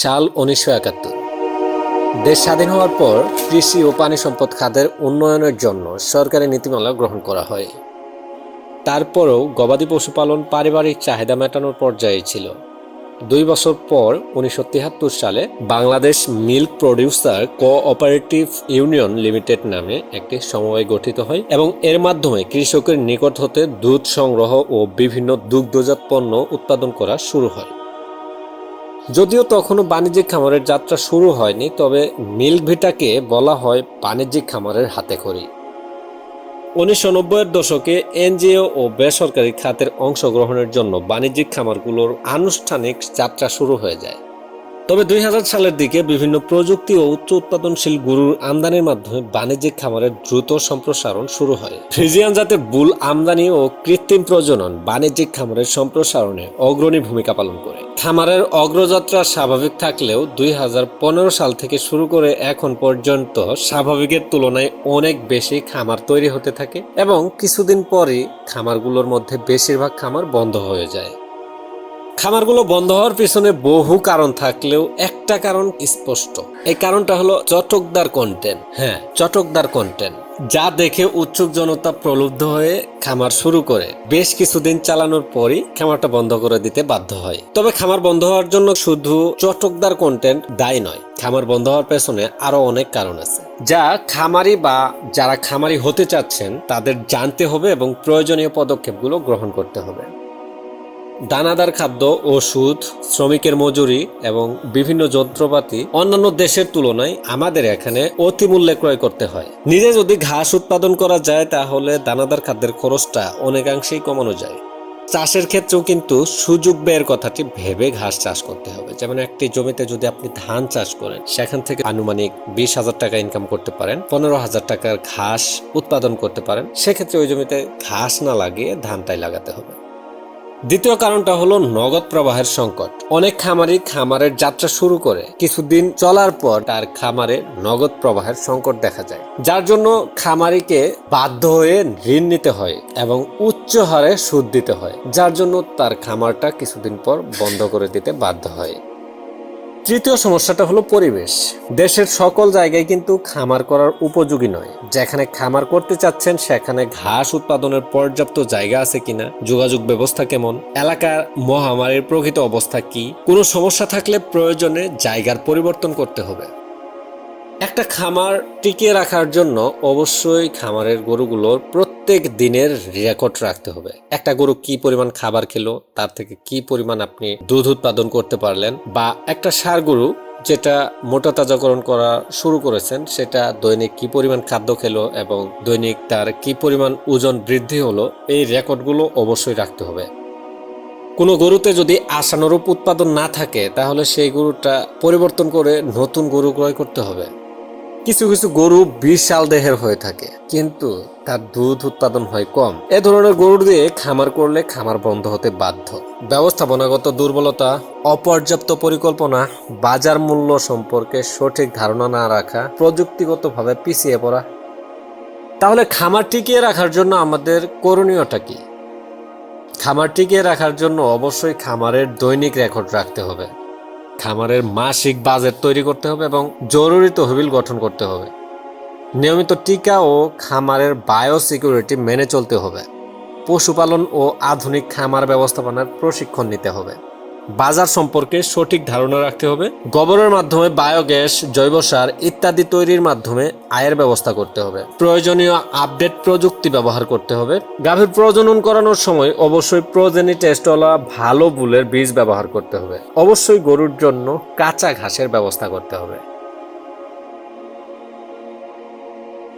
সাল উনিশশো একাত্তর। দেশ স্বাধীন হওয়ার পর কৃষি ও পানি সম্পদ খাতের উন্নয়নের জন্য সরকারি নীতিমালা গ্রহণ করা হয়। তারপরেও গবাদি পশুপালন পারিবারিক চাহিদা মেটানোর পর্যায়ে ছিল। দুই বছর পর উনিশশো তিয়াত্তর সালে Bangladesh milk producer cooperative union limited নামে একটি সমবায় গঠিত হয় এবং এর মাধ্যমে কৃষকের নিকট হতে দুধ সংগ্রহ ও বিভিন্ন দুগ্ধজাত পণ্য উৎপাদন করা শুরু হয়। যদিও তখনও বাণিজ্যিক খামারের যাত্রা শুরু হয়নি, তবে মিল্ক ভিটাকে বলা হয় বাণিজ্যিক খামারের হাতে খড়ি। উনিশশো নব্বইয়ের দশকে এনজিও ও বেসরকারি খাতের অংশগ্রহণের জন্য বাণিজ্যিক খামারগুলোর আনুষ্ঠানিক যাত্রা শুরু হয়ে যায়। তবে দুই হাজার সালের দিকে বিভিন্ন প্রযুক্তি ও উচ্চ উৎপাদনশীল গরুর আমদানির মাধ্যমে বাণিজ্যিক খামারের দ্রুত সম্প্রসারণ শুরু হয়। ফ্রিজিয়ান জাতের বুল আমদানি ও কৃত্রিম প্রজনন বাণিজ্যিক খামারের সম্প্রসারণে অগ্রণী ভূমিকা পালন করে। খামারের অগ্রযাত্রা স্বাভাবিক থাকলেও দুই হাজার পনেরো সাল থেকে শুরু করে এখন পর্যন্ত স্বাভাবিকের তুলনায় অনেক বেশি খামার তৈরি হতে থাকে এবং কিছুদিন পরই খামারগুলোর মধ্যে বেশিরভাগ খামার বন্ধ হয়ে যায়। খামারগুলো বন্ধ হওয়ার পিছনে বহু কারণ থাকলেও একটা কারণ স্পষ্ট। এই কারণটা হলো চটকদার কন্টেন্ট হ্যাঁ চটকদার কন্টেন্ট যা দেখে উৎসুক জনতা প্রলুব্ধ হয়ে খামার শুরু করে। বেশ কিছুদিন চালানোর পরই খামারটা বন্ধ করে দিতে বাধ্য হয়। তবে খামার বন্ধ হওয়ার জন্য শুধু চটকদার কন্টেন্ট দায়ী নয়, খামার বন্ধ হওয়ার পেছনে আরও অনেক কারণ আছে। যা খামারি বা যারা খামারি হতে চাচ্ছেন, তাদের জানতে হবে এবং প্রয়োজনীয় পদক্ষেপগুলো গ্রহণ করতে হবে। দানাদার খাদ্য, ওষুধ, শ্রমিকের মজুরি এবং বিভিন্ন যন্ত্রপাতি অন্যান্য দেশের তুলনায় আমাদের এখানে অতি মূল্যে ক্রয় করতে হয়। নিজে যদি ঘাস উৎপাদন করা যায়, তাহলে দানাদার খাদ্যের খরচটা অনেকাংশেই কমানো যায়। চাষের ক্ষেত্রেও কিন্তু সুযোগ ব্যয়ের কথাটি ভেবে ঘাস চাষ করতে হবে। যেমন একটি জমিতে যদি আপনি ধান চাষ করেন, সেখান থেকে আনুমানিক বিশ হাজার টাকা ইনকাম করতে পারেন, পনেরো হাজার টাকার ঘাস উৎপাদন করতে পারেন। সেক্ষেত্রে ওই জমিতে ঘাস না লাগিয়ে ধানটাই লাগাতে হবে। দ্বিতীয় কারণটা হলো নগদ প্রবাহের সংকট। অনেক খামারি খামারের যাত্রা শুরু করে। কিছুদিন চলার পর তার খামারে নগদ প্রবাহের সংকট দেখা যায়। যার জন্য খামারিকে বাধ্য হয়ে ঋণ নিতে হয় এবং উচ্চ হারে সুদ দিতে হয়। যার জন্য তার খামারটা কিছুদিন পর বন্ধ করে দিতে বাধ্য হয়। তৃতীয় সমস্যাটা হলো পরিবেশ। দেশের সকল জায়গায় কিন্তু খামার করার উপযোগী নয়। যেখানে খামার করতে চাচ্ছেন, সেখানে ঘাস উৎপাদনের পর্যাপ্ত জায়গা আছে কিনা, যোগাযোগ ব্যবস্থা কেমন, এলাকার মহামারীর প্রকৃত অবস্থা কি, কোনো সমস্যা থাকলে প্রয়োজনে জায়গার পরিবর্তন করতে হবে। একটা খামার টিকিয়ে রাখার জন্য অবশ্যই খামারের গরুগুলোর প্রত্যেক দিনের রেকর্ড রাখতে হবে। একটা গরু কি পরিমাণ খাবার খেলো, তার থেকে কি পরিমাণ আপনি দুধ উৎপাদন করতে পারলেন, বা একটা সার গরু যেটা মোটা তাজাকরণ করা শুরু করেছেন, সেটা দৈনিক কি পরিমাণ খাদ্য খেলো এবং দৈনিক তার কি পরিমাণ ওজন বৃদ্ধি হলো, এই রেকর্ডগুলো অবশ্যই রাখতে হবে। কোনো গরুতে যদি আশানুরূপ উৎপাদন না থাকে, তাহলে সেই গরুটা পরিবর্তন করে নতুন গরু ক্রয় করতে হবে। কিছু কিছু গরু বিশাল দেহের হয়ে থাকে, কিন্তু তার দুধ উৎপাদন হয় কম। এ ধরনের গরু দিয়ে খামার করলে খামার বন্ধ হতে বাধ্য। ব্যবস্থাপনাগত দুর্বলতা, অপর্যাপ্ত পরিকল্পনা, বাজার মূল্য সম্পর্কে সঠিক ধারণা না রাখা, প্রযুক্তিগতভাবে পিছিয়ে পড়া। তাহলে খামার টিকিয়ে রাখার জন্য আমাদের করণীয়টা কি? খামার টিকিয়ে রাখার জন্য অবশ্যই খামারের দৈনিক রেকর্ড রাখতে হবে। খামারের মাসিক বাজেট তৈরি করতে হবে এবং জরুরি তহবিল গঠন করতে হবে। নিয়মিত টিকা ও খামারের বায়ো সিকিউরিটি মেনে চলতে হবে। পশুপালন ও আধুনিক খামার ব্যবস্থাপনার প্রশিক্ষণ নিতে হবে। বাজার সম্পর্কে সঠিক ধারণা রাখতে হবে, গোবরের মাধ্যমে বায়োগ্যাস, জৈব সার ইত্যাদি তৈরির মাধ্যমে আয়ের ব্যবস্থা করতে হবে। প্রয়োজনীয় আপডেট প্রযুক্তি ব্যবহার করতে হবে। গাভীর প্রজনন করানোর সময় অবশ্যই প্রজেনি টেস্টওয়ালা ভালো বুলের বীজ ব্যবহার করতে হবে। অবশ্যই গরুর জন্য কাঁচা ঘাসের ব্যবস্থা করতে হবে।